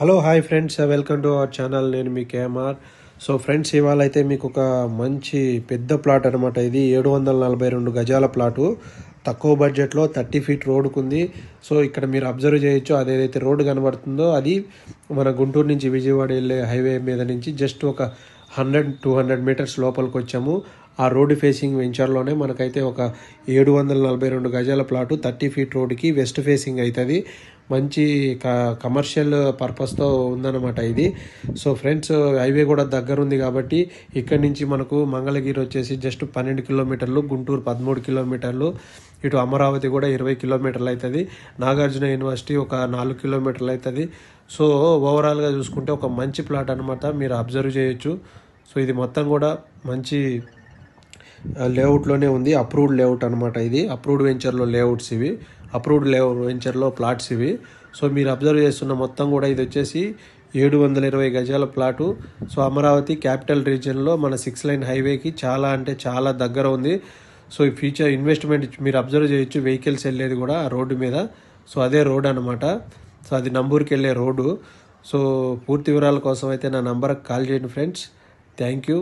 Hello hi friends welcome to our channel నేను మీ KMR so friends ఇవాళ అయితే మీకు ఒక మంచి పెద్ద ప్లాట్ అనమాట ఇది. ఏడు వందల నలభై రెండు గజాల ప్లాటు తక్కువ బడ్జెట్లో థర్టీ ఫీట్ రోడ్డుకుంది. సో ఇక్కడ మీరు అబ్జర్వ్ చేయొచ్చు అదేదైతే రోడ్డు కనబడుతుందో అది మన గుంటూరు నుంచి విజయవాడ వెళ్ళే హైవే మీద నుంచి జస్ట్ ఒక హండ్రెడ్ టూ హండ్రెడ్ మీటర్స్ లోపలికి వచ్చాము ఆ రోడ్డు ఫేసింగ్ వెంచర్లోనే మనకైతే ఒక ఏడు వందల నలభై రెండు గజాల ప్లాటు థర్టీ ఫీట్ రోడ్డుకి వెస్ట్ ఫేసింగ్ అవుతుంది మంచి క కమర్షియల్ పర్పస్తో ఉందన్నమాట ఇది. సో ఫ్రెండ్స్ హైవే కూడా దగ్గర ఉంది కాబట్టి ఇక్కడి నుంచి మనకు మంగళగిరి వచ్చేసి జస్ట్ పన్నెండు కిలోమీటర్లు గుంటూరు పదమూడు కిలోమీటర్లు ఇటు అమరావతి కూడా ఇరవై కిలోమీటర్లు అవుతుంది నాగార్జున యూనివర్సిటీ ఒక నాలుగు కిలోమీటర్లు అవుతుంది సో ఓవరాల్గా చూసుకుంటే ఒక మంచి ప్లాట్ అనమాట మీరు అబ్జర్వ్ చేయొచ్చు. సో ఇది మొత్తం కూడా మంచి లేఅవుట్లోనే ఉంది. అప్రూవ్డ్ లేఅవుట్ అనమాట ఇది. అప్రూవ్డ్ వెంచర్లో లేఅవుట్స్ ఇవి. అప్రూవ్డ్ లేవు వెంచర్లో ప్లాట్స్ ఇవి. సో మీరు అబ్జర్వ్ చేస్తున్న మొత్తం కూడా ఇది వచ్చేసి ఏడు వందల ఇరవై గజాల ప్లాటు. సో అమరావతి క్యాపిటల్ రీజియన్లో మన సిక్స్ లైన్ హైవేకి చాలా అంటే చాలా దగ్గర ఉంది. సో ఈ ఫ్యూచర్ ఇన్వెస్ట్మెంట్ మీరు అబ్జర్వ్ చేయొచ్చు వెహికల్స్ వెళ్ళేది కూడా రోడ్డు మీద. సో అదే రోడ్ అనమాట సో అది నంబూరుకి వెళ్ళే రోడ్డు. సో పూర్తి వివరాల కోసం అయితే నా నంబర్కి కాల్ చేయండి ఫ్రెండ్స్. Thank you.